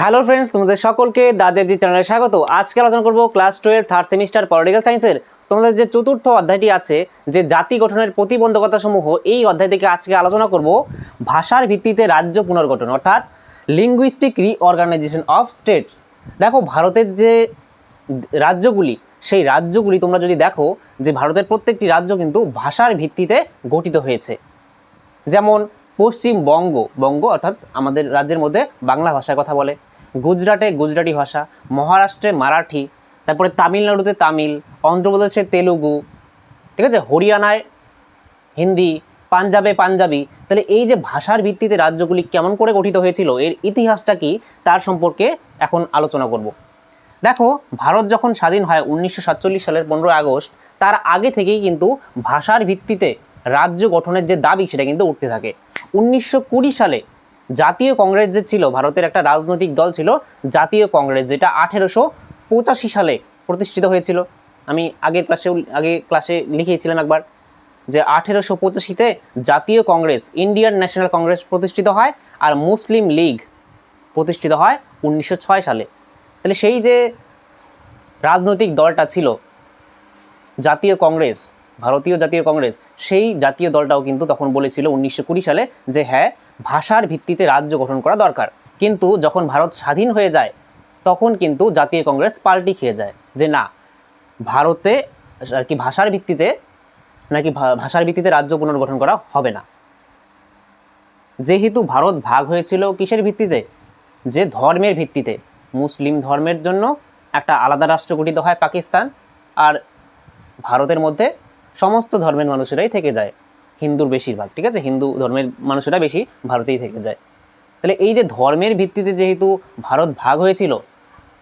Hello friends তোমাদের সকলকে দাদেবজি চ্যানেলে স্বাগত। আজকে আলোচনা করব class twelve third semester political সায়েন্সের তোমাদের যে চতুর্থ অধ্যায়টি আছে, যে জাতি গঠনের প্রতিবন্ধকতা সমূহ, এই অধ্যায় থেকে আজকে আলোচনা করব ভাষার ভিত্তিতে রাজ্য পুনর্গঠন, অর্থাৎ লিঙ্গুইস্টিক রিঅর্গানাইজেশন অফ স্টেটস দেখো, ভারতের যে রাজ্যগুলি, সেই রাজ্যগুলি তোমরা যদি দেখো, যে ভারতের প্রত্যেকটি রাজ্য কিন্তু ভাষার ভিত্তিতে গঠিত হয়েছে। যেমন পশ্চিমবঙ্গ, বঙ্গ অর্থাৎ আমাদের রাজ্যের মধ্যে বাংলা ভাষায় কথা বলে। গুজরাটে গুজরাটি ভাষা, মহারাষ্ট্রে মারাঠি, তারপরে তামিলনাড়ুতে তামিল, অন্ধ্রপ্রদেশে তেলুগু, ঠিক আছে? হরিয়ানায় হিন্দি, পাঞ্জাবে পাঞ্জাবি। তাহলে এই যে ভাষার ভিত্তিতে রাজ্যগুলি কেমন করে গঠিত হয়েছিল, এর ইতিহাসটা কি, তার সম্পর্কে এখন আলোচনা করব। দেখো, ভারত যখন স্বাধীন হয় উনিশশো সাতচল্লিশ সালের পনেরোই আগস্ট, তার আগে থেকেই কিন্তু ভাষার ভিত্তিতে রাজ্য গঠনের যে দাবি, সেটা কিন্তু উঠতে থাকে। উনিশশো কুড়ি সালে জাতীয় কংগ্রেস যে ছিল, ভারতের একটা রাজনৈতিক দল ছিল, জাতীয় কংগ্রেস, যেটা আঠেরোশো পঁচাশি সালে প্রতিষ্ঠিত হয়েছিল। আমি আগের ক্লাসে আগে ক্লাসে লিখিয়েছিলাম একবার যে আঠেরোশো পঁচাশিতে জাতীয় কংগ্রেস ইন্ডিয়ান ন্যাশনাল কংগ্রেস প্রতিষ্ঠিত হয় আর মুসলিম লীগ প্রতিষ্ঠিত হয় উনিশশো ছয় সালে। তাহলে সেই যে রাজনৈতিক দলটা ছিল, জাতীয় কংগ্রেস, ভারতীয় জাতীয় কংগ্রেস, সেই জাতীয় দলটাও কিন্তু তখন বলেছিল উনিশশো কুড়ি সালে যে হ্যাঁ ভাষার ভিত্তিতে রাজ্য গঠন করা দরকার। কিন্তু যখন ভারত স্বাধীন হয়ে যায়, তখন কিন্তু জাতীয় কংগ্রেস পাল্টি খেয়ে যায় যে না, ভারতে আর কি ভাষার ভিত্তিতে নাকি ভাষার ভিত্তিতে রাজ্য পুনর্গঠন করা হবে না। যেহেতু ভারত ভাগ হয়েছিল কিসের ভিত্তিতে? যে ধর্মের ভিত্তিতে। মুসলিম ধর্মের জন্য একটা আলাদা রাষ্ট্র গঠিত হয় পাকিস্তান, আর ভারতের মধ্যে সমস্ত ধর্মের মানুষেরাই থেকে যায়। হিন্দুর বেশিরভাগ, ঠিক আছে? হিন্দু ধর্মের মানুষেরা বেশি ভারতেই থেকে যায়। তাহলে এই যে ধর্মের ভিত্তিতে যেহেতু ভারত ভাগ হয়েছিল,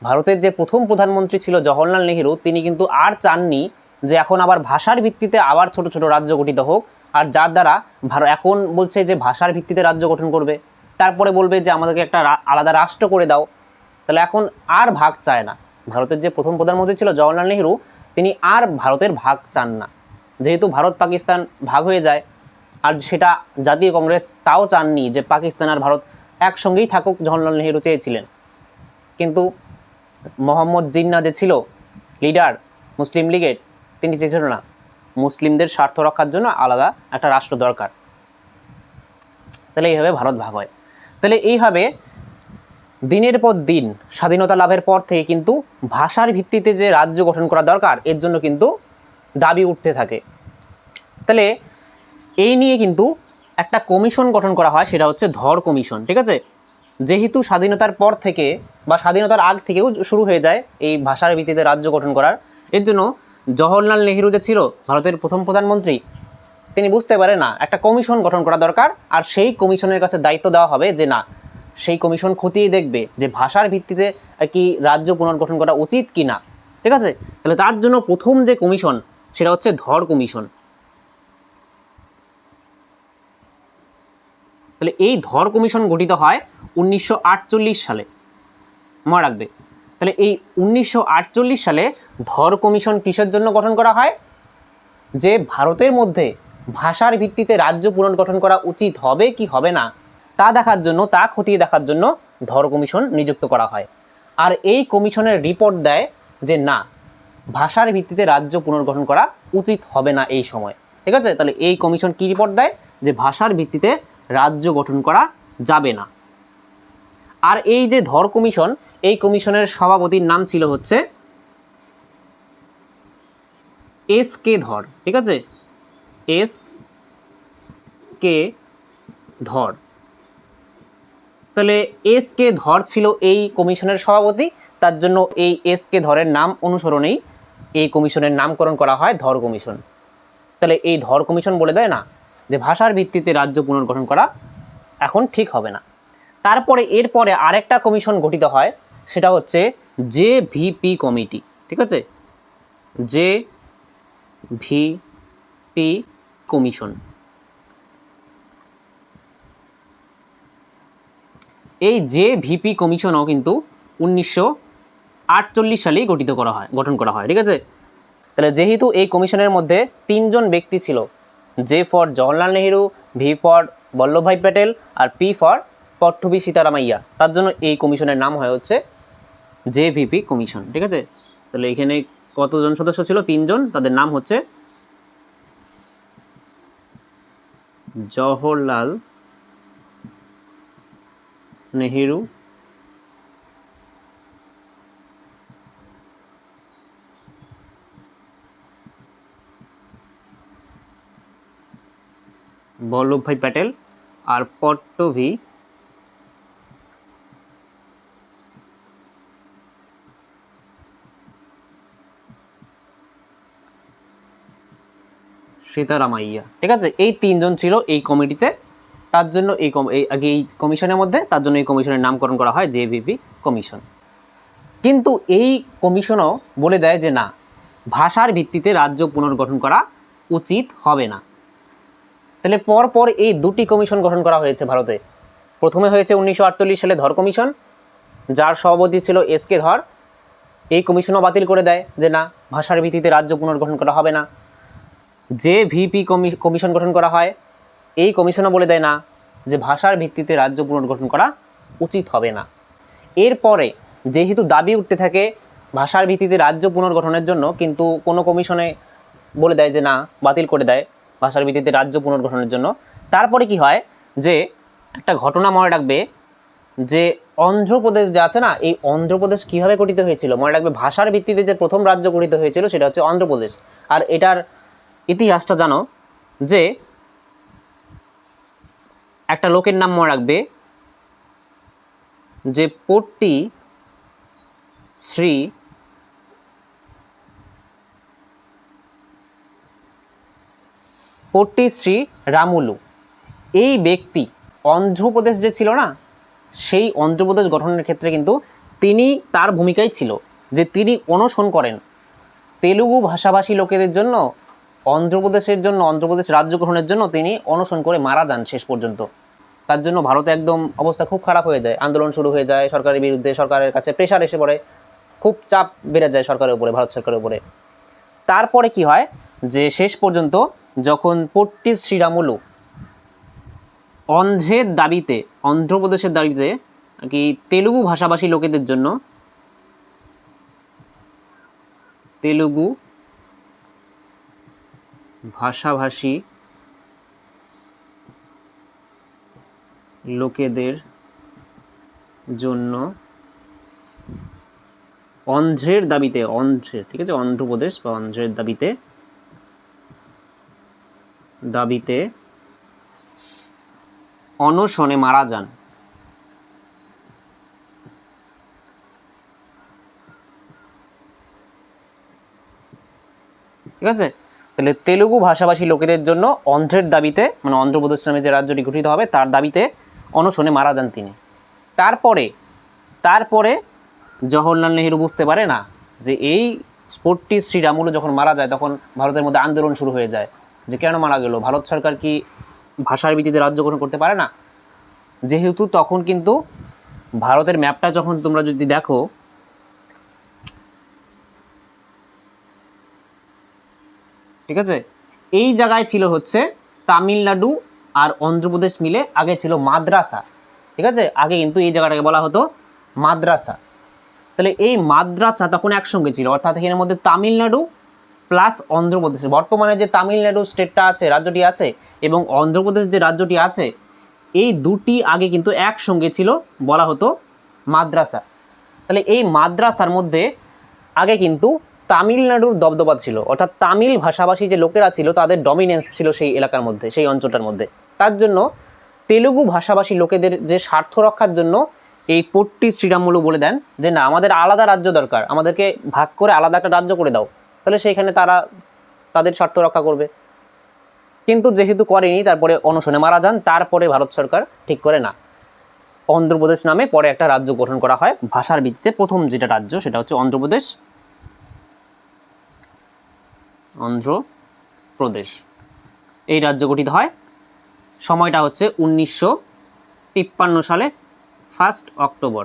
ভারতের যে প্রথম প্রধানমন্ত্রী ছিল জওহরলাল নেহেরু, তিনি কিন্তু আর চাননি যে এখন আবার ভাষার ভিত্তিতে আবার ছোট ছোট রাজ্য গঠিত হোক, আর যার দ্বারা ভারত এখন বলছে যে ভাষার ভিত্তিতে রাজ্য গঠন করবে। তারপরে বলবে যে আমাদেরকে একটা আলাদা রাষ্ট্র করে দাও। তাহলে এখন আর ভাগ চায় না। ভারতের যে প্রথম প্রধানমন্ত্রী ছিল জওহরলাল নেহেরু, তিনি আর ভারতের ভাগ চান না। যেহেতু ভারত পাকিস্তান ভাগ হয়ে যায় আর সেটা জাতীয় কংগ্রেস তাও চাননি যে পাকিস্তান আর ভারত একসঙ্গেই থাকুক জওহরলাল নেহেরু চেয়েছিলেন। কিন্তু মোহাম্মদ জিন্না যে ছিল, লিডার, মুসলিম লীগের, তিনি চেয়েছিল না। মুসলিমদের স্বার্থ রক্ষার জন্য আলাদা একটা রাষ্ট্র দরকার। তাহলে এইভাবে ভারত ভাগ হয়। তাহলে এইভাবে দিনের পর দিন, স্বাধীনতা লাভের পর থেকে কিন্তু ভাষার ভিত্তিতে যে রাজ্য গঠন করা দরকার, এর জন্য কিন্তু দাবি উঠতে থাকে। তাহলে এই নিয়ে কিন্তু একটা কমিশন গঠন করা হয়, সেটা হচ্ছে ধর কমিশন, ঠিক আছে? যেহেতু স্বাধীনতার পর থেকে বা স্বাধীনতার আগ থেকেও শুরু হয়ে যায় এই ভাষার ভিত্তিতে রাজ্য গঠন করার। এর জন্য জওহরলাল নেহেরু যে ছিল, ভারতের প্রথম প্রধানমন্ত্রী, তিনি বুঝতে পারে না, একটা কমিশন গঠন করা দরকার, আর সেই কমিশনের কাছে দায়িত্ব দেওয়া হবে যে না, সেই কমিশন খতিয়ে দেখবে যে ভাষার ভিত্তিতে আর কি রাজ্য পুনর্গঠন করা উচিত কি না ঠিক আছে? তাহলে তার জন্য প্রথম যে কমিশন, সেটা হচ্ছে ধর কমিশন। তাহলে এই ধর কমিশন গঠিত হয় উনিশশো আটচল্লিশ সালে। মনে রাখবে। তাহলে এই উনিশশো আটচল্লিশ সালে ধর কমিশন কিসের জন্য গঠন করা হয়? যে ভারতের মধ্যে ভাষার ভিত্তিতে রাজ্য পুনর্গঠন করা উচিত হবে কি হবে না, তা দেখার জন্য, তা খতিয়ে দেখার জন্য ধর কমিশন নিযুক্ত করা হয়। আর এই কমিশনের রিপোর্ট দেয় যে না, ভাষার ভিত্তিতে রাজ্য পুনর্গঠন করা উচিত হবে না এই সময়। ঠিক আছে? তাহলে এই কমিশন কি রিপোর্ট দেয়? যে ভাষার ভিত্তিতে রাজ্য গঠন করা যাবে না। আর এই যে ধর কমিশন, এই কমিশনের সভাপতির নাম ছিল হচ্ছে এস কে ধর, ঠিক আছে? এস কে ধর। তাহলে এস কে ধর ছিল এই কমিশনের সভাপতি, তার জন্য এই এস কে ধরের নাম অনুসরণেই এই কমিশনের নামকরণ করা হয় ধর কমিশন। তাহলে এই ধর কমিশন বলে দেয় না যে ভাষার ভিত্তিতে রাজ্য পুনর্গঠন করা এখন ঠিক হবে না। তারপরে এরপরে আরেকটা কমিশন গঠিত হয়, সেটা হচ্ছে জে ভিপি কমিটি, ঠিক আছে? J VP commission. এই যে ভিপি কমিশনও কিন্তু উনিশশো আটচল্লিশ সালেই গঠিত করা হয়, গঠন করা হয়, ঠিক আছে? তাহলে যেহেতু এই কমিশনের মধ্যে তিনজন ব্যক্তি ছিল J for Jawaharlal Nehru V for Vallabhbhai Patel R P for Pattabhi Sitaramayya তার জন্য এই কমিশনের নাম হয় হচ্ছে জেভিপি কমিশন, ঠিক আছে? তাহলে এখানে কতজন সদস্য ছিল? তিনজন। তাদের নাম হচ্ছে জওহরলাল নেহেরু বল্লভভাই প্যাটেল আর পট্টভি সীতারামাইয়া। ঠিক আছে? এই তিনজন ছিল এই কমিটিতে। তার জন্য এই এই আগে এই কমিশনের মধ্যে, তার জন্য এই কমিশনের নামকরণ করা হয় জেভিপি কমিশন। কিন্তু এই কমিশনও বলে দেয় যে, না, ভাষার ভিত্তিতে রাজ্য পুনর্গঠন করা উচিত হবে না। তাহলে পর পর এই দুটি কমিশন গঠন করা হয়েছে ভারতে। প্রথমে হয়েছে উনিশশো আটচল্লিশ সালে ধর কমিশন, যার সভাপতি ছিল এস কে ধর। এই কমিশনও বাতিল করে দেয় যে না, ভাষার ভিত্তিতে রাজ্য পুনর্গঠন করা হবে না। যে ভিপি কমিশন গঠন করা হয়, এই কমিশনও বলে দেয় না যে ভাষার ভিত্তিতে রাজ্য পুনর্গঠন করা উচিত হবে না। এরপরে যেহেতু দাবি উঠতে থাকে ভাষার ভিত্তিতে রাজ্য পুনর্গঠনের জন্য, কিন্তু কোনো কমিশনে বলে দেয় যে না, বাতিল করে দেয়। ভাষার ভিত্তিতে রাজ্য পুনর্গঠনের জন্য। তারপরে কি হয় যে একটা ঘটনা মনে রাখবে যে অন্ধ্রপ্রদেশ যে আছে না, এই অন্ধ্রপ্রদেশ কীভাবে গঠিত হয়েছিল? মনে রাখবে ভাষার ভিত্তিতে যে প্রথম রাজ্য গঠিত হয়েছিল সেটা হচ্ছে অন্ধ্রপ্রদেশ। আর এটার ইতিহাসটা জানো যে একটা লোকের নাম মনে রাখবে যে পট্টি শ্রী পট্টি শ্রী রামুলু। এই ব্যক্তি অন্ধ্রপ্রদেশ যে ছিল না, সেই অন্ধ্রপ্রদেশ গঠনের ক্ষেত্রে কিন্তু তিনি তার ভূমিকাই ছিল যে তিনি অনশন করেন। তেলুগু ভাষাভাষী লোকেদের জন্য, অন্ধ্রপ্রদেশের জন্য, অন্ধ্রপ্রদেশ রাজ্য গ্রহণের জন্য তিনি অনশন করে মারা যান শেষ পর্যন্ত। তার জন্য ভারতে একদম অবস্থা খুব খারাপ হয়ে যায়। আন্দোলন শুরু হয়ে যায় সরকারের বিরুদ্ধে, সরকারের কাছে প্রেশার এসে পড়ে। খুব চাপ বেড়ে যায় সরকারের উপরে, ভারত সরকারের উপরে। তারপরে কি হয়? যে শেষ পর্যন্ত যখন পট্টি শ্রীরামুলু অন্ধ্রের দাবিতে, অন্ধ্রপ্রদেশের দাবিতে আর কি তেলুগু ভাষাভাষী লোকেদের জন্য তেলুগু ভাষাভাষী লোকেদের জন্য অন্ধ্রের দাবিতে অন্ধ্রের ঠিক আছে? অন্ধ্রপ্রদেশ বা অন্ধ্রের দাবিতে দাবিতে অনশনে মারা যান। ঠিক আছে? তাহলে তেলুগু ভাষাভাষী লোকেদের জন্য অন্ধ্রের দাবিতে মানে অন্ধ্রপ্রদেশ নামে যে রাজ্যটি গঠিত হবে, তার দাবিতে অনশনে মারা যান তিনি। তারপরে তারপরে জওহরলাল নেহেরু বুঝতে পারে না যে এই স্পোর্টটি শ্রীরামুলু যখন মারা যায়, তখন ভারতের মধ্যে আন্দোলন শুরু হয়ে যায়। যে কেন মারা গেল? ভারত সরকার কি ভাষার ভিত্তিতে রাজ্য গঠন করতে পারে না? যেহেতু তখন কিন্তু ভারতের ম্যাপটা যখন তোমরা যদি দেখো, ঠিক আছে? এই জায়গায় ছিল হচ্ছে তামিলনাড়ু আর অন্ধ্রপ্রদেশ মিলে আগে ছিল মাদ্রাসা। ঠিক আছে? আগে কিন্তু এই জায়গাটাকে বলা হতো মাদ্রাসা। তাহলে এই মাদ্রাসা তখন একসঙ্গে ছিল, অর্থাৎ এখানের মধ্যে তামিলনাড়ু প্লাস অন্ধ্রপ্রদেশ। বর্তমানে যে তামিলনাড়ু স্টেটটা আছে, রাজ্যটি আছে এবং অন্ধ্রপ্রদেশ যে রাজ্যটি আছে, এই দুটি আগে কিন্তু একসঙ্গে ছিল, বলা হতো মাদ্রাসা। তাহলে এই মাদ্রাসার মধ্যে আগে কিন্তু তামিলনাড়ুর দবদবা ছিল, অর্থাৎ তামিল ভাষাভাষী যে লোকেরা ছিল, তাদের ডমিনেন্স ছিল সেই এলাকার মধ্যে, সেই অঞ্চলটার মধ্যে। তার জন্য তেলুগু ভাষাভাষী লোকেদের যে স্বার্থ রক্ষার জন্য এই পট্টি শ্রীরামুলু বলে দেন যে, না, আমাদের আলাদা রাজ্য দরকার, আমাদেরকে ভাগ করে আলাদা একটা রাজ্য করে দাও। তাহলে সেইখানে তারা তাদের স্বার্থ রক্ষা করবে। কিন্তু যেহেতু করেনি, তারপরে অনশনে মারা যান, তারপরে ভারত সরকার ঠিক করে না। অন্ধ্রপ্রদেশ নামে পরে একটা রাজ্য গঠন করা হয়, ভাষার ভিত্তিতে প্রথম যেটা রাজ্য সেটা হচ্ছে অন্ধ্রপ্রদেশ। অন্ধ্রপ্রদেশ। এই রাজ্য গঠিত হয়, সময়টা হচ্ছে উনিশশো তিপ্পান্ন সালে ফার্স্ট অক্টোবর।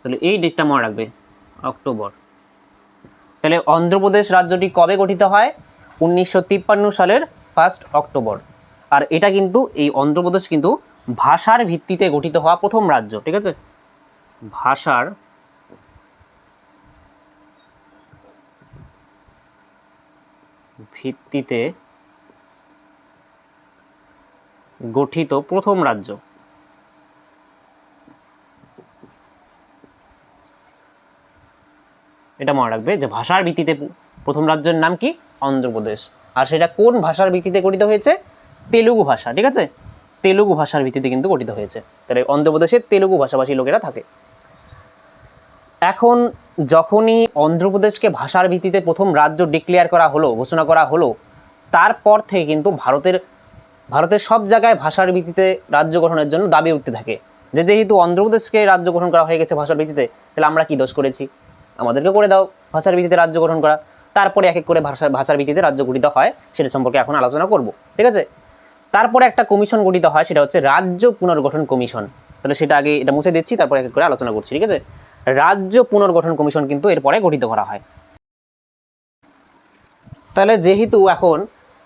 তাহলে এই ডেটটা মনে রাখবে, অক্টোবর। তাহলে অন্ধ্রপ্রদেশ রাজ্যটি কবে গঠিত হয়? উনিশশো তিপ্পান্ন সালের ফার্স্ট অক্টোবর। আর এটা কিন্তু এই অন্ধ্রপ্রদেশ কিন্তু ভাষার ভিত্তিতে গঠিত হওয়া প্রথম রাজ্য, ঠিক আছে? ভাষার ভিত্তিতে গঠিত প্রথম রাজ্য। এটা মনে রাখবে যে ভাষার ভিত্তিতে প্রথম রাজ্যের নাম কি? অন্ধ্রপ্রদেশ। আর সেটা কোন ভাষার ভিত্তিতে গঠিত হয়েছে? তেলুগু ভাষা, ঠিক আছে? তেলুগু ভাষার ভিত্তিতে কিন্তু গঠিত হয়েছে। তাহলে অন্ধ্রপ্রদেশে তেলুগু ভাষাভাষী লোকেরা থাকে। এখন যখনই অন্ধ্রপ্রদেশকে ভাষার ভিত্তিতে প্রথম রাজ্য ডিক্লেয়ার করা হলো, ঘোষণা করা হলো, তারপর থেকে কিন্তু ভারতের ভারতের সব জায়গায় ভাষার ভিত্তিতে রাজ্য গঠনের জন্য দাবি উঠতে থাকে। যে যেহেতু অন্ধ্রপ্রদেশকে রাজ্য গঠন করা হয়ে গেছে ভাষার ভিত্তিতে, তাহলে আমরা কি দোষ করেছি? আমাদেরকে করে দাও, ভাষার ভিত্তিতে রাজ্য গঠন করা। তারপরে এক এক করে ভাষা ভাষার ভিত্তিতে রাজ্য গঠিত হয়, সেটা সম্পর্কে এখন আলোচনা করব, ঠিক আছে? তারপরে একটা কমিশন গঠিত হয়, সেটা হচ্ছে রাজ্য পুনর্গঠন কমিশন। তাহলে সেটা আগে এটা মুছে দিচ্ছি, তারপরে এক এক করে আলোচনা করছি, ঠিক আছে? রাজ্য পুনর্গঠন কমিশন কিন্তু এরপরে গঠিত করা হয়। তাহলে যেহেতু এখন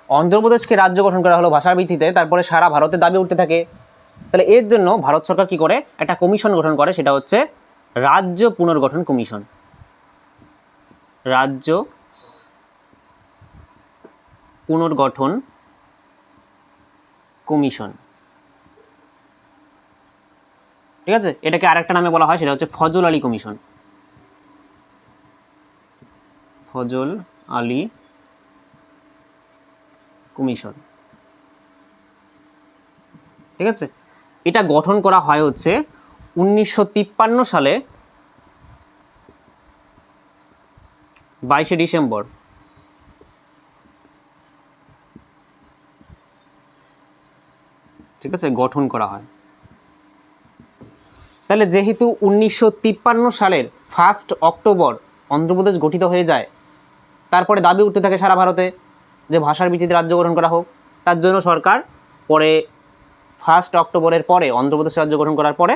অন্ধ্রপ্রদেশকে রাজ্য গঠন করা হলো ভাষার ভিত্তিতে, তারপরে সারা ভারতে দাবি উঠতে থাকে, তাহলে এর জন্য ভারত সরকার কি করে? একটা কমিশন গঠন করে, সেটা হচ্ছে রাজ্য পুনর্গঠন কমিশন। রাজ্য পুনর্গঠন কমিশন। ঠিক আছে? এটাকে আরেকটা নামে বলা হয়, সেটা হচ্ছে ফজল আলী কমিশন। ফজল আলী কমিশন। ঠিক আছে? এটা গঠন করা হয় হচ্ছে উনিশশো তিপ্পান্ন সালে বাইশে ডিসেম্বর। ঠিক আছে? গঠন করা হয়। তাহলে যেহেতু উনিশশো তিপ্পান্ন সালের ফার্স্ট অক্টোবর অন্ধ্রপ্রদেশ গঠিত হয়ে যায়, তারপরে দাবি উঠতে থাকে সারা ভারতে যে ভাষার ভিত্তিতে রাজ্য গঠন করা হোক। তার জন্য সরকার পরে ফার্স্ট অক্টোবরের পরে অন্ধ্রপ্রদেশ রাজ্য গঠন করার পরে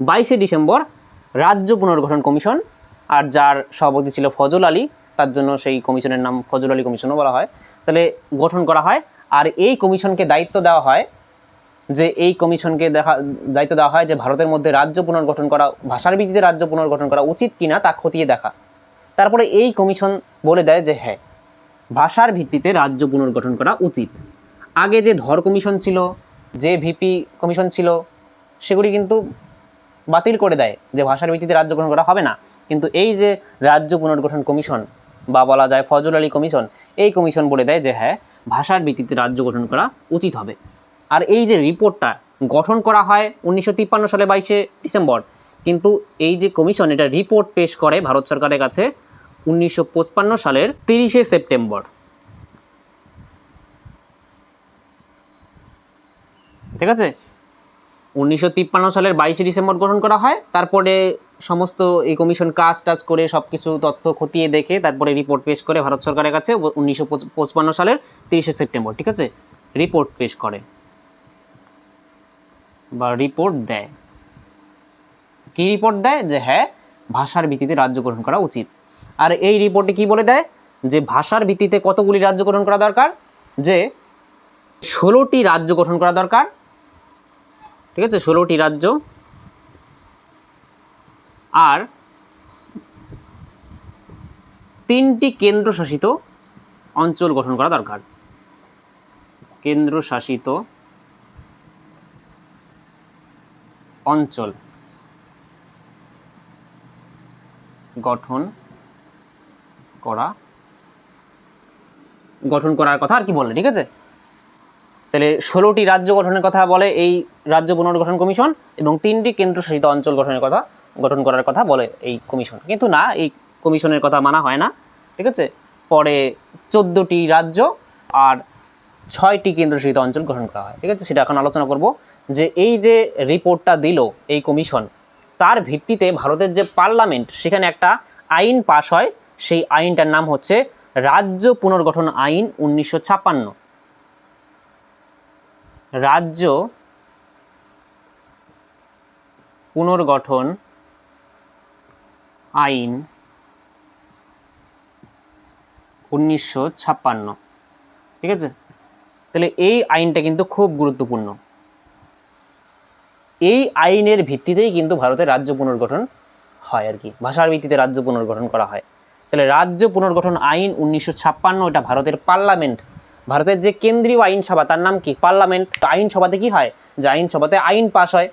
বাইশে ডিসেম্বর রাজ্য পুনর্গঠন কমিশন আর যার সভাপতি ছিল ফজল আলী তার জন্য সেই কমিশনের নাম ফজল আলী কমিশনও বলা হয়। তাহলে গঠন করা হয়। আর এই কমিশনকে দায়িত্ব দেওয়া হয় যে এই কমিশনকে দেখা দায়িত্ব দেওয়া হয় যে ভারতের মধ্যে রাজ্য পুনর্গঠন করা, ভাষার ভিত্তিতে রাজ্য পুনর্গঠন করা উচিত কিনা তা খতিয়ে দেখা। তারপরে এই কমিশন বলে দেয় যে হ্যাঁ ভাষার ভিত্তিতে রাজ্য পুনর্গঠন করা উচিত। আগে যে ধর কমিশন ছিল, যে ভিপি কমিশন ছিল, সেগুলি কিন্তু বাতিল করে দেয় যে ভাষার ভিত্তিতে রাজ্য গঠন করা হবে না। কিন্তু এই যে রাজ্য পুনর্গঠন কমিশন বা বলা যায় ফজল আলী কমিশন, এই কমিশন বলে দেয় যে হ্যাঁ ভাষার ভিত্তিতে রাজ্য গঠন করা উচিত হবে। আর এই যে রিপোর্টটা গঠন করা হয় উনিশশো তিপ্পান্ন সালে বাইশে ডিসেম্বর, কিন্তু এই যে কমিশন, এটা রিপোর্ট পেশ করে ভারত সরকারের কাছে উনিশশো সালের তিরিশে সেপ্টেম্বর। ঠিক আছে? উনিশশো তিপ্পান্ন সালের বাইশে ডিসেম্বর গঠন করা হয়। তারপরে সমস্ত এই কমিশন কাজ টাজ করে সব কিছু তথ্য খতিয়ে দেখে তারপরে রিপোর্ট পেশ করে ভারত সরকারের কাছে উনিশশো সালের তিরিশে সেপ্টেম্বর, ঠিক আছে? রিপোর্ট পেশ করে। বা রিপোর্ট দেয়। কি রিপোর্ট দেয়? যে হ্যাঁ ভাষার ভিত্তিতে রাজ্য গঠন করা উচিত। আর এই রিপোর্টে কি বলে দেয়? যে ভাষার ভিত্তিতে কতগুলি রাজ্য গঠন করা দরকার? যে ষোলোটি রাজ্য গঠন করা দরকার। ঠিক আছে? ষোলোটি রাজ্য। আর তিনটি কেন্দ্রশাসিত অঞ্চল গঠন করা দরকার। কেন্দ্রশাসিত অঞ্চল গঠন করা, গঠন করার কথা আর কি বলে ঠিক আছে? তাহলে ষোলোটি রাজ্য গঠনের কথা বলে এই রাজ্য পুনর্গঠন কমিশন এবং তিনটি কেন্দ্রশাসিত অঞ্চল গঠনের কথা, গঠন করার কথা বলে এই কমিশন। কিন্তু না, এই কমিশনের কথা মানা হয় না, ঠিক আছে? পরে চোদ্দোটি রাজ্য আর ছয়টি কেন্দ্রশাসিত অঞ্চল গঠন করা হয়, ঠিক আছে? সেটা এখন আলোচনা করব যে এই যে রিপোর্টটা দিল এই কমিশন, তার ভিত্তিতে ভারতের যে পার্লামেন্ট, সেখানে একটা আইন পাশ হয়। সেই আইনটার নাম হচ্ছে রাজ্য পুনর্গঠন আইন উনিশশো ছাপ্পান্ন। রাজ্য পুনর্গঠন আইন উনিশশো ছাপ্পান্ন। ঠিক আছে? তাহলে এই আইনটা কিন্তু খুব গুরুত্বপূর্ণ। এই আইনের ভিত্তিতেই কিন্তু ভারতের রাজ্য পুনর্গঠন হয় আর কি। ভাষার ভিত্তিতে রাজ্য পুনর্গঠন করা হয়। তাহলে রাজ্য পুনর্গঠন আইন উনিশশো ছাপ্পান্ন এটা ভারতের পার্লামেন্ট ভারতের যে কেন্দ্রীয় আইনসভা, তার নাম কি? পার্লামেন্ট। আইনসভাতে কি হয়? যে আইনসভাতে আইন পাশ হয়।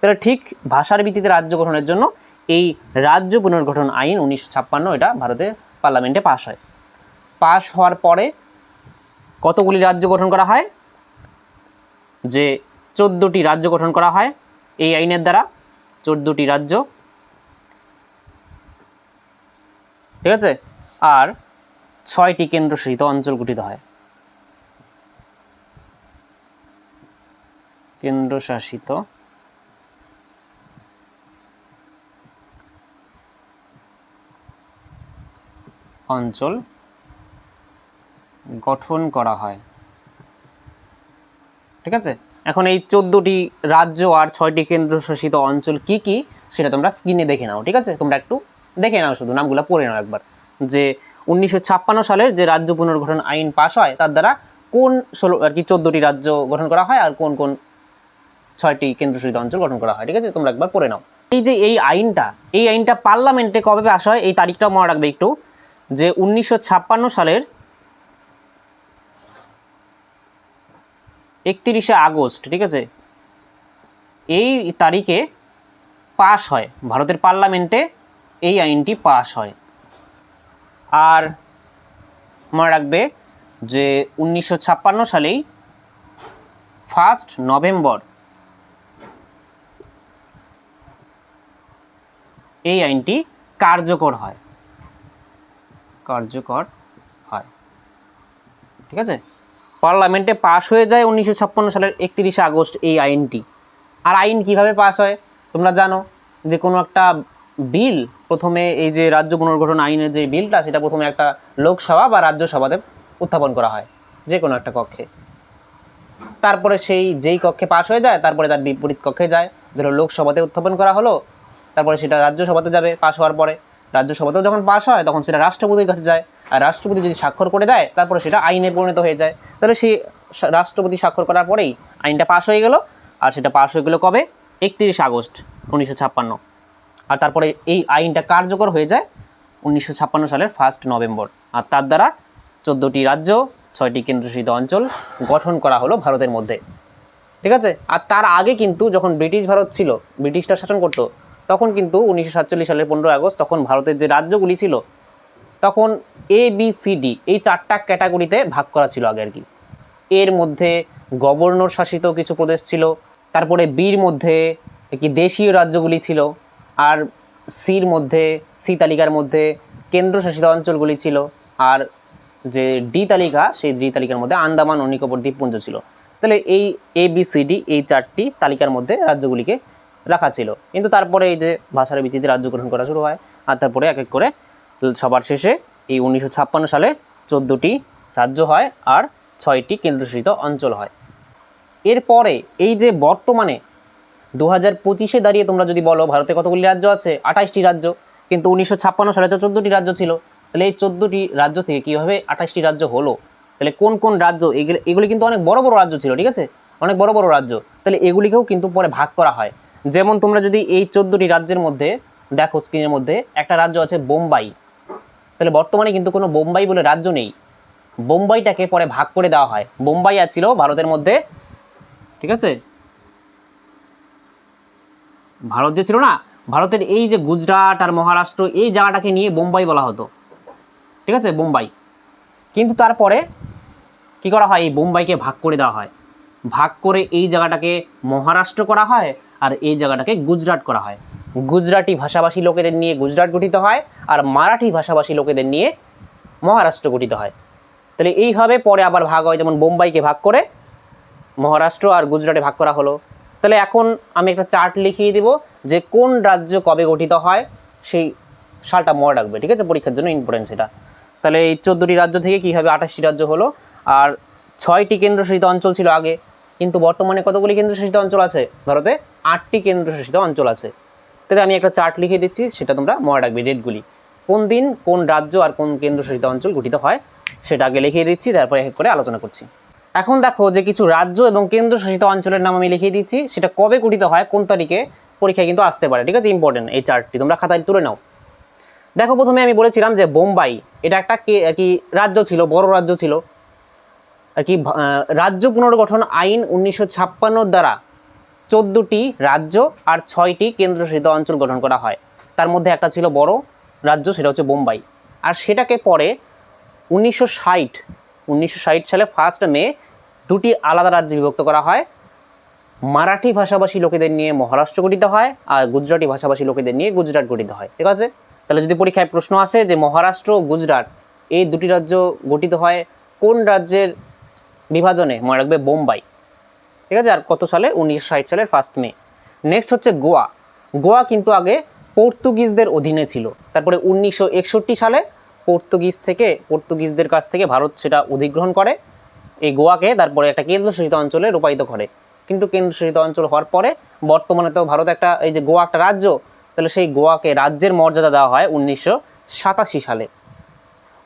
তাহলে ঠিক ভাষার ভিত্তিতে রাজ্য গঠনের জন্য এই রাজ্য পুনর্গঠন আইন উনিশশো ছাপ্পান্ন, এটা ভারতের পার্লামেন্টে পাশ হয়। পাশ হওয়ার পরে কতগুলি রাজ্য গঠন করা হয়? যে চোদ্দোটি রাজ্য গঠন করা হয় এই আইনের দ্বারা। চোদ্দোটি রাজ্য। ঠিক আছে? আর ছয়টি কেন্দ্রশাসিত অঞ্চল গঠিত হয়। কেন্দ্রশাসিত। অঞ্চল গঠন করা হয়। ঠিক আছে? এখন এই চোদ্দোটি রাজ্য আর ছয়টি কেন্দ্রশাসিত অঞ্চল কি কি, সেটা তোমরা স্ক্রিনে দেখে নাও, ঠিক আছে? তোমরা একটু দেখে নাও শুধু, নামগুলো পড়ে নাও একবার। যে উনিশশো ছাপ্পান্ন সালের যে রাজ্য পুনর্গঠন আইন পাশ হয়, তার দ্বারা কোন ষোলো, আর কি চোদ্দোটি রাজ্য গঠন করা হয়, আর কোন কোন ছয়টি কেন্দ্রশাসিত অঞ্চল গঠন করা হয়, ঠিক আছে? তোমরা একবার পড়ে নাও। এই যে এই আইনটা এই আইনটা পার্লামেন্টে কবে পাশ হয়? এই তারিখটাও মনে রাখবে একটু, যে উনিশশো ছাপ্পান্ন সালের একত্রিশে আগস্ট, ঠিক আছে? এই তারিখে পাশ হয়, ভারতের পার্লামেন্টে এই আইনটি পাশ হয়। আর মনে রাখবে যে উনিশশো ছাপ্পান্ন সালেই ফার্স্ট নভেম্বর এই আইনটি কার্যকর হয়। কার্যকর হয়। ঠিক আছে? পার্লামেন্টে পাশ হয়ে যায় উনিশশো ছাপ্পান্ন সালের একত্রিশে আগস্ট এই আইনটি। আর আইন কীভাবে পাস হয় তোমরা জানো যে কোনো একটা বিল, প্রথমে এই যে রাজ্য পুনর্গঠন আইনের যে বিলটা, সেটা প্রথমে একটা লোকসভা বা রাজ্যসভাতে উত্থাপন করা হয়, যে কোনো একটা কক্ষে। তারপরে সেই যেই কক্ষে পাশ হয়ে যায়, তারপরে তার বিপরীত কক্ষে যায়। ধরো লোকসভাতে উত্থাপন করা হলো তারপরে সেটা রাজ্যসভাতে যাবে, পাশ হওয়ার পরে। রাজ্যসভাতেও যখন পাশ হয়, তখন সেটা রাষ্ট্রপতির কাছে যায়। আর রাষ্ট্রপতি যদি স্বাক্ষর করে দেয়, তারপরে সেটা আইনে পরিণত হয়ে যায়। তাহলে সেই রাষ্ট্রপতি স্বাক্ষর করার পরেই আইনটা পাশ হয়ে গেল। আর সেটা পাশ হয়ে গেলো কবে? একত্রিশ আগস্ট, উনিশশো ছাপ্পান্ন। আর তারপরে এই আইনটা কার্যকর হয়ে যায় উনিশশো ছাপ্পান্ন সালের ফার্স্ট নভেম্বর। আর তার দ্বারা চোদ্দোটি রাজ্য, ছয়টি কেন্দ্রশাসিত অঞ্চল গঠন করা হলো ভারতের মধ্যে। ঠিক আছে? আর তার আগে কিন্তু যখন ব্রিটিশ ভারত ছিল, ব্রিটিশরা শাসন করতো তখন কিন্তু উনিশশো সাতচল্লিশ সালের পনেরোই আগস্ট, তখন ভারতের যে রাজ্যগুলি ছিল, তখন এ বি সি ডি এই চারটা ক্যাটাগরিতে ভাগ করা ছিল আগে আর কি। এর মধ্যে গভর্নর শাসিত কিছু প্রদেশ ছিল, তারপরে বির মধ্যে কি দেশীয় রাজ্যগুলি ছিল, আর সির মধ্যে সি তালিকার মধ্যে কেন্দ্রশাসিত অঞ্চলগুলি ছিল, আর যে ডি তালিকা, সেই ডি তালিকার মধ্যে আন্দামান ও নিকোবর দ্বীপপুঞ্জ ছিল। তাহলে এই এ বি সি ডি এই চারটি তালিকার মধ্যে রাজ্যগুলিকে রাখা ছিল। কিন্তু তারপরে এই যে ভাষার ভিত্তিতে রাজ্য গ্রহণ করা শুরু হয়, আর তারপরে এক এক করে সবার শেষে এই উনিশশো ছাপ্পান্ন সালে চোদ্দোটি রাজ্য হয় আর ছয়টি কেন্দ্রশাসিত অঞ্চল হয়। এরপরে এই যে বর্তমানে দু হাজার পঁচিশে দাঁড়িয়ে তোমরা যদি বলো, ভারতে কতগুলি রাজ্য আছে? আঠাশটি রাজ্য। কিন্তু উনিশশো ছাপ্পান্ন সালে তো চোদ্দোটি রাজ্য ছিল। তাহলে এই চোদ্দোটি রাজ্য থেকে কীভাবে আঠাশটি রাজ্য হলো? তাহলে কোন কোন রাজ্য? এগুলি এগুলি কিন্তু অনেক বড় বড় রাজ্য ছিল, ঠিক আছে? অনেক বড় বড় রাজ্য। তাহলে এগুলিকেও কিন্তু পরে ভাগ করা হয়। যেমন তোমরা যদি এই চোদ্দোটি রাজ্যের মধ্যে দেখো স্ক্রিনের মধ্যে, একটা রাজ্য আছে বোম্বাই। তাহলে বর্তমানে কিন্তু কোনো বোম্বাই বলে রাজ্য নেই। বোম্বাইটাকে পরে ভাগ করে দেওয়া হয়। বোম্বাই ছিল ভারতের মধ্যে, ঠিক আছে? ভারত যে ছিল না, ভারতের এই যে গুজরাট আর মহারাষ্ট্র, এই জায়গাটাকে নিয়ে বোম্বাই বলা হতো। ঠিক আছে? বোম্বাই। কিন্তু তারপরে কি করা হয়? এই বোম্বাইকে ভাগ করে দেওয়া হয়। ভাগ করে এই জায়গাটাকে মহারাষ্ট্র করা হয় আর এই জায়গাটাকে গুজরাট করা হয়। গুজরাটি ভাষাভাষী লোকেদের নিয়ে গুজরাট গঠিত হয় আর মারাঠি ভাষাভাষী লোকেদের নিয়ে মহারাষ্ট্র গঠিত হয়। তাহলে এইভাবে পরে আবার ভাগ হয়, যেমন বোম্বাইকে ভাগ করে মহারাষ্ট্র আর গুজরাটে ভাগ করা হলো। তাহলে এখন আমি একটা চার্ট লিখিয়ে দিব যে কোন রাজ্য কবে গঠিত হয়, সেই সালটা মনে রাখবে, ঠিক আছে? পরীক্ষার জন্য ইম্পর্টেন্ট সেটা। তাহলে এই চোদ্দোটি রাজ্য থেকে কীভাবে আঠাশটি রাজ্য হলো, আর ছয়টি কেন্দ্রশাসিত অঞ্চল ছিল আগে কিন্তু বর্তমানে কতগুলি কেন্দ্রশাসিত অঞ্চল আছে? ভারতে আটটি কেন্দ্রশাসিত অঞ্চল আছে। তাহলে আমি একটা চার্ট লিখে দিচ্ছি, সেটা তোমরা মনে রাখবে ডেটগুলি। কোন দিন, কোন রাজ্য আর কোন কেন্দ্রশাসিত অঞ্চল গঠিত হয়, সেটা আগে লিখিয়ে দিচ্ছি, তারপরে এক করে আলোচনা করছি। এখন দেখো যে কিছু রাজ্য এবং কেন্দ্রশাসিত অঞ্চলের নাম আমি লিখিয়ে দিচ্ছি, সেটা কবে গঠিত হয়, কোন তারিখে, পরীক্ষায় কিন্তু আসতে পারে, ঠিক আছে? ইম্পর্টেন্ট এই চার্টটি তোমরা খাতায় তুলে নাও। দেখো প্রথমে আমি বলেছিলাম যে বোম্বাই, এটা একটা কে আর কি রাজ্য ছিল, বড় রাজ্য ছিল। আর কি রাজ্য পুনর্গঠন আইন উনিশশো দ্বারা চোদ্দোটি রাজ্য আর ছয়টি কেন্দ্রশাসিত অঞ্চল গঠন করা হয়। তার মধ্যে একটা ছিল বড় রাজ্য, সেটা হচ্ছে বোম্বাই। আর সেটাকে পরে উনিশশো ষাট উনিশশো ষাট সালে ফার্স্ট মে দুটি আলাদা রাজ্যে বিভক্ত করা হয়। মারাঠি ভাষাভাষী লোকেদের নিয়ে মহারাষ্ট্র গঠিত হয় আর গুজরাটি ভাষাভাষী লোকেদের নিয়ে গুজরাট গঠিত হয়। ঠিক আছে? তাহলে যদি পরীক্ষায় প্রশ্ন আসে যে মহারাষ্ট্র, গুজরাট এই দুটি রাজ্য গঠিত হয় কোন রাজ্যের বিভাজনে মনে রাখবে বোম্বাই। ঠিক আছে? আর কত সালে? উনিশশো ষাট সালের ফার্স্ট মে নেক্সট হচ্ছে গোয়া। গোয়া কিন্তু আগে পর্তুগিজদের অধীনে ছিল। তারপরে উনিশশো একষট্টি সালে পর্তুগিজ থেকে, পর্তুগিজদের কাছ থেকে ভারত সেটা অধিগ্রহণ করে। এই গোয়াকে তারপরে একটা কেন্দ্রশাসিত অঞ্চলে রূপায়িত করে। কিন্তু কেন্দ্রশাসিত অঞ্চল হওয়ার পরে বর্তমানে তো ভারত একটা, এই যে গোয়া একটা রাজ্য, তাহলে সেই গোয়াকে রাজ্যের মর্যাদা দেওয়া হয় উনিশশো সাতাশি সালে।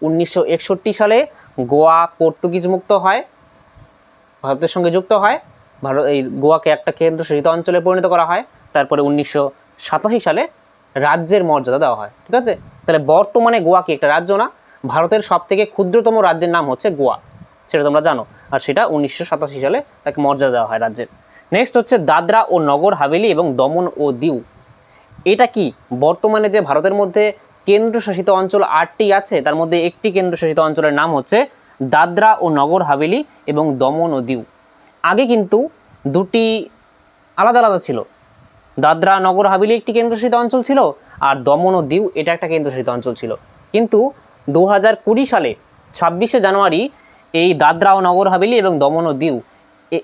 উনিশশো একষট্টি সালে গোয়া পর্তুগিজ মুক্ত হয়। ভারতের সঙ্গে যুক্ত হয়। ভারত এই গোয়াকে একটা কেন্দ্রশাসিত অঞ্চলে পরিণত করা হয়। তারপরে উনিশশো সাতাশি সালে রাজ্যের মর্যাদা দেওয়া হয়। ঠিক আছে? তাহলে বর্তমানে গোয়া কি একটা রাজ্য না? ভারতের সব থেকে ক্ষুদ্রতম রাজ্যের নাম হচ্ছে গোয়া। সেটা তোমরা জানো। আর সেটা উনিশশো সাতাশি সালে তাকে মর্যাদা দেওয়া হয় রাজ্যের। নেক্সট হচ্ছে দাদরা ও নগর হাভেলি এবং দমন ও দিউ। এটা কি? বর্তমানে যে ভারতের মধ্যে কেন্দ্রশাসিত অঞ্চল আটটি আছে, তার মধ্যে একটি কেন্দ্রশাসিত অঞ্চলের নাম হচ্ছে দাদরা ও নগর হাভেলি এবং দমন ও দিউ। আগে কিন্তু দুটি আলাদা আলাদা ছিল। দাদরা নগর হাভেলি একটি কেন্দ্রশাসিত অঞ্চল ছিল আর দমন ও দিউ এটা একটা কেন্দ্রশাসিত অঞ্চল ছিল। কিন্তু দু হাজার কুড়ি সালে ছাব্বিশে জানুয়ারি এই দাদরা ও নগর হাভেলি এবং দমন ও দিউ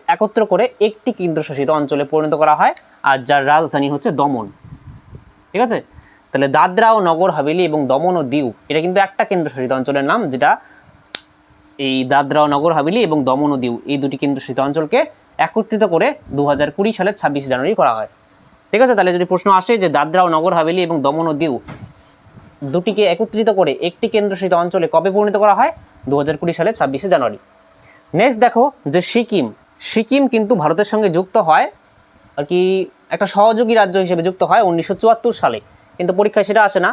একত্র করে একটি কেন্দ্রশাসিত অঞ্চলে পরিণত করা হয় আর যার রাজধানী হচ্ছে দমন। ঠিক আছে? তাহলে দাদরা ও নগর হাভেলি এবং দমন ও দিউ এটা কিন্তু একটা কেন্দ্রশাসিত অঞ্চলের নাম যেটা এই দাদরা নগর হাভেলি এবং দমন ও দিউ এই দুটি কেন্দ্রশাসিত অঞ্চলকে একত্রিত করে দু হাজার কুড়ি সালের ছাব্বিশে জানুয়ারি করা হয়। ঠিক আছে? তাহলে যদি প্রশ্ন আসে যে দাদরা ও নগর হাভেলি এবং দমন ও দিউ দুটিকে একত্রিত করে একটি কেন্দ্রশাসিত অঞ্চলে কবে পরিণত করা হয়? দু হাজার কুড়ি সালের ছাব্বিশে জানুয়ারি। নেক্সট দেখো যে সিকিম। সিকিম কিন্তু ভারতের সঙ্গে যুক্ত হয়, আর কি একটা সহযোগী রাজ্য হিসেবে যুক্ত হয় উনিশশো চুয়াত্তর সালে। কিন্তু পরীক্ষায় সেটা আসে না।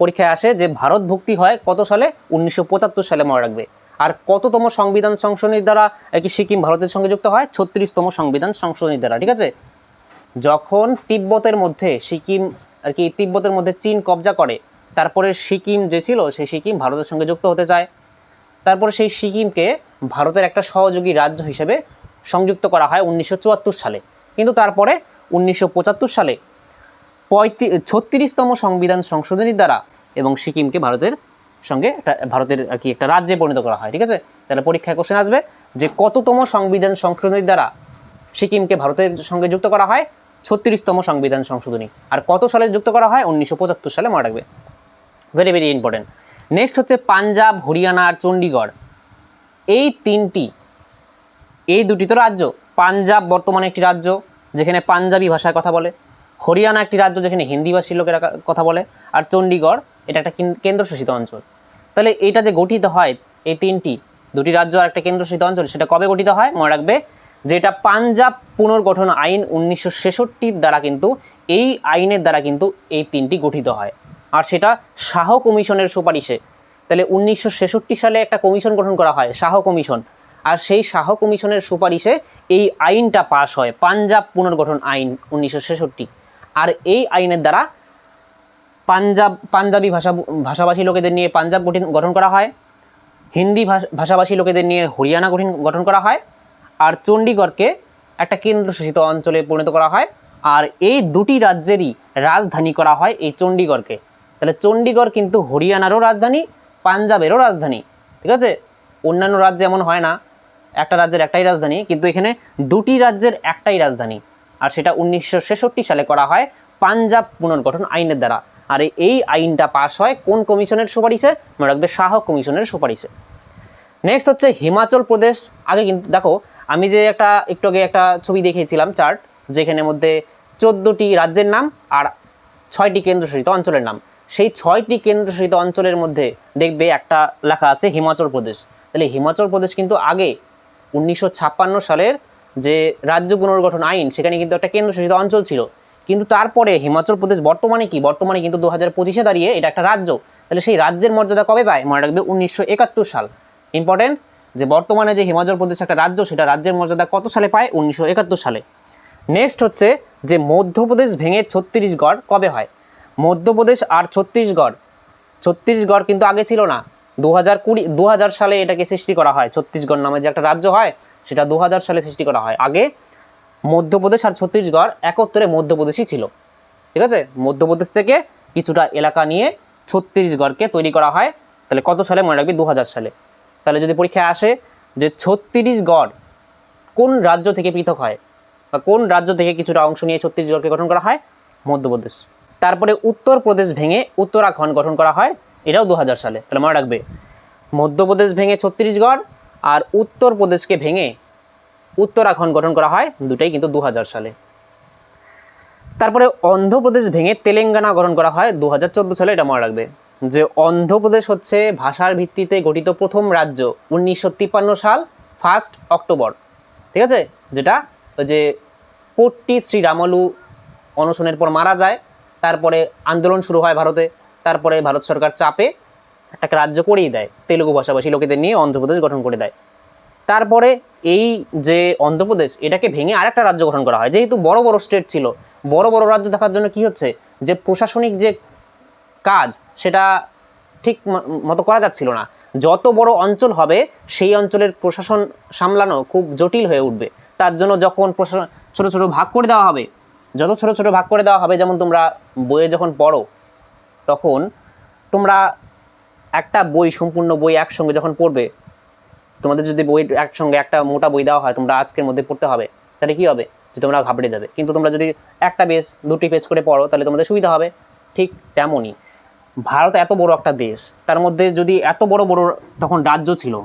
পরীক্ষায় আসে যে ভারত ভুক্তি হয় কত সালে? উনিশশো পঁচাত্তর সালে মনে রাখবে। আর কততম সংবিধান সংশোধনীর দ্বারা কি সিকিম ভারতের সঙ্গে যুক্ত হয়? ছত্রিশতম সংবিধান সংশোধনীর দ্বারা, ঠিক আছে? যখন তিব্বতের মধ্যে সিকিম, আর কি তিব্বতের মধ্যে চীন কবজা করে, তারপরে সিকিম যে ছিল, সেই সিকিম ভারতের সঙ্গে যুক্ত হতে চায়। তারপরে সেই সিকিমকে ভারতের একটা সহযোগী রাজ্য হিসেবে সংযুক্ত করা হয় উনিশশো চুয়াত্তর সালে। কিন্তু তারপরে উনিশশো পঁচাত্তর সালে পঁয়ত্রিশ ছত্রিশতম সংবিধান সংশোধনীর দ্বারা এবং সিকিমকে ভারতের সঙ্গে ভারতের আর কি একটা রাজ্যে পরিণত করা হয়, ঠিক আছে? তাহলে পরীক্ষায় কোশ্চেন আসবে যে কততম সংবিধান সংশোধনীর দ্বারা সিকিমকে ভারতের সঙ্গে যুক্ত করা হয়? ছত্রিশতম সংবিধান সংশোধনী। আর কত সালে যুক্ত করা হয়? উনিশশো পঁচাত্তর সালে মনে রাখবে ভেরি ভেরি ইম্পর্টেন্ট নেক্সট হচ্ছে পাঞ্জাব, হরিয়ানা আর চণ্ডীগড় এই তিনটি, এই দুটি তো রাজ্য। পাঞ্জাব বর্তমানে একটি রাজ্য, যেখানে পাঞ্জাবি ভাষায় কথা বলে। হরিয়ানা একটি রাজ্য যেখানে হিন্দিভাষী লোকেরা কথা বলে, আর চণ্ডীগড় এটা একটা কেন- কেন্দ্রশাসিত অঞ্চল। তাহলে এটা যে গঠিত হয়, এই তিনটি, দুটি রাজ্য আর একটা কেন্দ্রশাসিত অঞ্চল, সেটা কবে গঠিত হয়? মনে রাখবে, যেটা পাঞ্জাব পুনর্গঠন আইন উনিশশো ছেষট্টির দ্বারা কিন্তু, এই আইনের দ্বারা কিন্তু এই তিনটি গঠিত হয়। আর সেটা শাহ কমিশনের সুপারিশে। তাহলে উনিশশো ছেষট্টি সালে একটা কমিশন গঠন করা হয়, শাহ কমিশন। আর সেই শাহ কমিশনের সুপারিশে এই আইনটা পাশ হয়, পাঞ্জাব পুনর্গঠন আইন উনিশশো ছেষট্টি। আর এই আইনের দ্বারা পাঞ্জাব, পাঞ্জাবি ভাষা, ভাষাভাষী লোকেদের নিয়ে পাঞ্জাব গঠিন গঠন করা হয়। হিন্দি ভাষা- ভাষাভাষী লোকেদের নিয়ে হরিয়ানা গঠিন, গঠন করা হয়। আর চণ্ডীগড়কে একটা কেন্দ্রশাসিত অঞ্চলে পরিণত করা হয়। আর এই দুটি রাজ্যেরই রাজধানী করা হয় এই চণ্ডীগড়কে। তাহলে চণ্ডীগড় কিন্তু হরিয়ানারও রাজধানী, পাঞ্জাবেরও রাজধানী, ঠিক আছে? অন্যান্য রাজ্যে এমন হয় না। একটা রাজ্যের একটাই রাজধানী, কিন্তু এখানে দুটি রাজ্যের একটাই রাজধানী। আর সেটা উনিশশো ছেষট্টি সালে করা হয় পাঞ্জাব পুনর্গঠন আইনের দ্বারা। আর এই আইনটা পাশ হয় কোন কমিশনের সুপারিশে? মনে রাখবে শাহ কমিশনের সুপারিশে। নেক্সট হচ্ছে হিমাচল প্রদেশ। আগে কিন্তু দেখো, আমি যে একটা একটু আগে একটা ছবি দেখিয়েছিলাম চার্ট যেখানে মধ্যে চোদ্দোটি রাজ্যের নাম আর ছয়টি কেন্দ্রশাসিত অঞ্চলের নাম। সেই ছয়টি কেন্দ্রশাসিত অঞ্চলের মধ্যে দেখবে একটা লেখা আছে হিমাচল প্রদেশ। তাহলে হিমাচল প্রদেশ কিন্তু আগে উনিশশো ছাপ্পান্ন সালের যে রাজ্য পুনর্গঠন আইন, সেখানে কিন্তু একটা কেন্দ্রশাসিত অঞ্চল ছিল। কিন্তু তারপরে হিমাচল প্রদেশ বর্তমানে কি? বর্তমানে কিন্তু দু হাজার পঁচিশে দাঁড়িয়ে এটা একটা রাজ্য। তাহলে সেই রাজ্যের মর্যাদা কবে পায়? মনে রাখবে উনিশশো একাত্তর সাল। ইম্পর্টেন্ট যে বর্তমানে যে হিমাচল প্রদেশ একটা রাজ্য, সেটা রাজ্যের মর্যাদা কত সালে পায়? উনিশশো একাত্তর সালে। নেক্সট হচ্ছে যে মধ্যপ্রদেশ ভেঙে ছত্তিশগড় কবে হয়? মধ্যপ্রদেশ আর ছত্তিশগড়। ছত্তিশগড় কিন্তু আগে ছিল না। দু হাজার কুড়ি, দু সালে এটাকে সৃষ্টি করা হয়। ছত্তিশগড় নামে যে একটা রাজ্য হয় সেটা দু হাজার সালে সৃষ্টি করা হয়। আগে মধ্যপ্রদেশ আর ছত্তিশগড় একত্রে মধ্যপ্রদেশই ছিল। ঠিক আছে? মধ্যপ্রদেশ থেকে কিছুটা এলাকা নিয়ে ছত্তিশগড়কে তৈরি করা হয়। তাহলে কত সালে? মনে রাখবি দু হাজার সালে। তাহলে যদি পরীক্ষায় আসে যে ছত্তিশগড় কোন রাজ্য থেকে পৃথক হয় বা কোন রাজ্য থেকে কিছুটা অংশ নিয়ে ছত্তিশগড়কে গঠন করা হয়? মধ্যপ্রদেশ। তারপরে উত্তরপ্রদেশ ভেঙে উত্তরাখণ্ড গঠন করা হয়। এটাও দু হাজার সালে। তাহলে মনে রাখবে, মধ্যপ্রদেশ ভেঙে ছত্তিশগড় আর উত্তরপ্রদেশকে ভেঙে উত্তরাখণ্ড গঠন করা হয় দুটাই কিন্তু দু হাজার সালে। তারপরে অন্ধ্রপ্রদেশ ভেঙে তেলেঙ্গানা গঠন করা হয় দু হাজার চোদ্দ সালে, এটা মনে রাখবে। যে অন্ধ্রপ্রদেশ হচ্ছে ভাষার ভিত্তিতে গঠিত প্রথম রাজ্য উনিশশো তিপ্পান্ন সাল, ফার্স্ট অক্টোবর। ঠিক আছে? যেটা ওই যে পট্টি শ্রীরামলু অনশনের পর মারা যায়, তারপরে আন্দোলন শুরু হয় ভারতে, তারপরে ভারত সরকার চাপে একটা রাজ্য করেই দেয়, তেলুগু ভাষাভাষী লোকেদের নিয়ে অন্ধ্রপ্রদেশ গঠন করে দেয়। তারপরে এই যে অন্ধ্রপ্রদেশ, এটাকে ভেঙে আরেকটা রাজ্য গঠন করা হয়। যেহেতু বড় বড় স্টেট ছিল, বড় বড় রাজ্য থাকার জন্য কি হচ্ছে? যে প্রশাসনিক যে কাজ, সেটা ঠিক মতো করা যাচ্ছিল না। যত বড় অঞ্চল হবে, সেই অঞ্চলের প্রশাসন সামলানো খুব জটিল হয়ে উঠবে। তার জন্য যখন প্রশাসন ছোটো ছোটো ভাগ করে দেওয়া হবে, যত ছোট ছোট ভাগ করে দেওয়া হবে, যেমন তোমরা বইয়ে যখন পড়ো, তখন তোমরা একটা বই, সম্পূর্ণ বই একসঙ্গে যখন পড়বে, তোমাদের যদি বই একসঙ্গে একটা মোটা বই দেওয়া হয়, তোমরা আজকের মধ্যে পড়তে হবে, তাহলে কি হবে? যে তোমরা ঘাবড়ে যাবে। কিন্তু তোমরা যদি একটা পেজ দুটি পেজ করে পড়ো, তাহলে তোমাদের সুবিধা হবে। ঠিক তেমনই। ভারত এত বড় একটা দেশ, তার মধ্যে যদি এত বড় বড় তখন রাজ্য ছিল,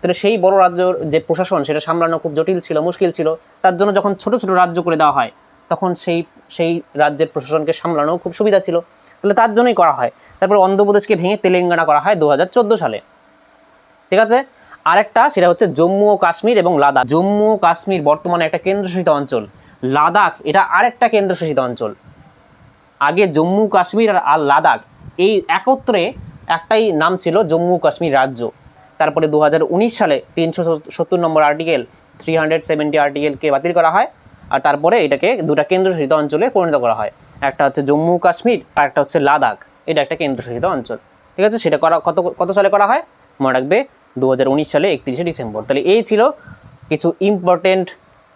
তাহলে সেই বড় রাজ্যর যে প্রশাসন, সেটা সামলানো খুব জটিল ছিল, মুশকিল ছিল। তার জন্য যখন ছোট ছোট রাজ্য করে দেওয়া হয়, তখন সেই সেই রাজ্যের প্রশাসনকে সামলানো খুব সুবিধা ছিল। তাহলে তার জন্যই করা হয়। তারপর অন্ধ্রপ্রদেশকে ভেঙে তেলেঙ্গানা করা হয় দু হাজার চোদ্দ সালে। ঠিক আছে? আরেকটা সেটা হচ্ছে জম্মু ও কাশ্মীর এবং লাদাখ। জম্মু ও কাশ্মীর বর্তমানে একটা কেন্দ্রশাসিত অঞ্চল। লাদাখ এটা আরেকটা কেন্দ্রশাসিত অঞ্চল। আগে জম্মু কাশ্মীর আর লাদাখ এই একত্রে একটাই নাম ছিল জম্মু কাশ্মীর রাজ্য। তারপরে দু হাজার উনিশ সালে তিনশো সত্তর number article three hundred seventy আর্টিকেলকে বাতিল করা হয়। আর তারপরে এটাকে দুটা কেন্দ্রশাসিত অঞ্চলে পরিণত করা হয়। একটা হচ্ছে জম্মু কাশ্মীর, আর একটা হচ্ছে লাদাখ। এটা একটা কেন্দ্রশাসিত অঞ্চল। ঠিক আছে? সেটা করা কত কত সালে করা হয়? মনে রাখবে দু হাজার উনিশ সালে একত্রিশে ডিসেম্বর। তাহলে এই ছিল কিছু ইম্পর্টেন্ট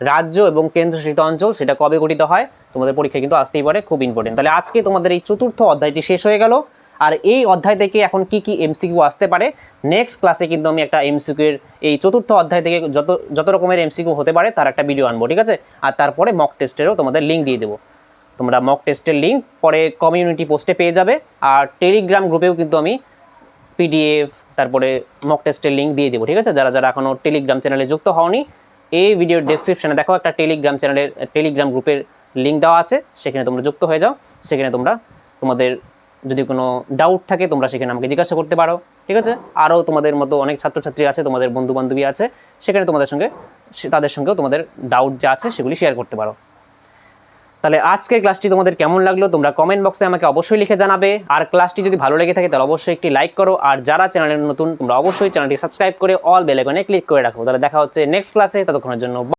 রাজ্য এবং কেন্দ্রশাসিত অঞ্চল, সেটা কবে গঠিত হয়? তোমাদের পরীক্ষা কিন্তু আসতেই পারে, খুব ইম্পর্টেন্ট তাহলে আজকে তোমাদের এই চতুর্থ অধ্যায়টি শেষ হয়ে গেল। আর এই অধ্যায় থেকে এখন কি কি এমসিকিউ আসতে পারে? নেক্সট ক্লাসে কিন্তু আমি একটা এমসিকিউ এর এই চতুর্থ অধ্যায় থেকে যত যত রকমের এমসিকিউ হতে পারে, তার একটা ভিডিও আনব, ঠিক আছে? আর তারপরে মক টেস্টেরও তোমাদের লিঙ্ক দিয়ে দেবো। তোমরা মক টেস্টের লিঙ্ক পরে কমিউনিটি পোস্টে পেয়ে যাবে। আর টেলিগ্রাম গ্রুপেও কিন্তু আমি পিডিএফ তারপরে মক টেস্টের লিঙ্ক দিয়ে দেবো, ঠিক আছে? যারা যারা এখনও টেলিগ্রাম চ্যানেলে যুক্ত হওনি, এই ভিডিওর ডেসক্রিপশনে দেখো একটা টেলিগ্রাম চ্যানেলের টেলিগ্রাম গ্রুপের লিঙ্ক দেওয়া আছে, সেখানে তোমরা যুক্ত হয়ে যাও। সেখানে তোমরা, তোমাদের যদি কোনো ডাউট থাকে, তোমরা সেখানে আমাকে জিজ্ঞাসা করতে পারো, ঠিক আছে? আরও তোমাদের মতো অনেক ছাত্রছাত্রী আছে, তোমাদের বন্ধু বান্ধবী আছে, সেখানে তোমাদের সঙ্গে তাদের সঙ্গেও তোমাদের ডাউট যা আছে, সেগুলি শেয়ার করতে পারো। তাহলে আজকের ক্লাসটি তোমাদের কেমন লাগল তোমরা কমেন্ট বক্সে আমাকে অবশ্যই লিখে জানাবে। আর ক্লাসটি যদি ভালো লেগে থাকে, তাহলে অবশ্যই একটি লাইক করো। আর যারা চ্যানেলের নতুন, তোমরা অবশ্যই চ্যানেলটি সাবস্ক্রাইব করে অল বেলাইকনে ক্লিক করে রাখো। তাহলে দেখা হচ্ছে নেক্সট ক্লাসে ততক্ষণের জন্য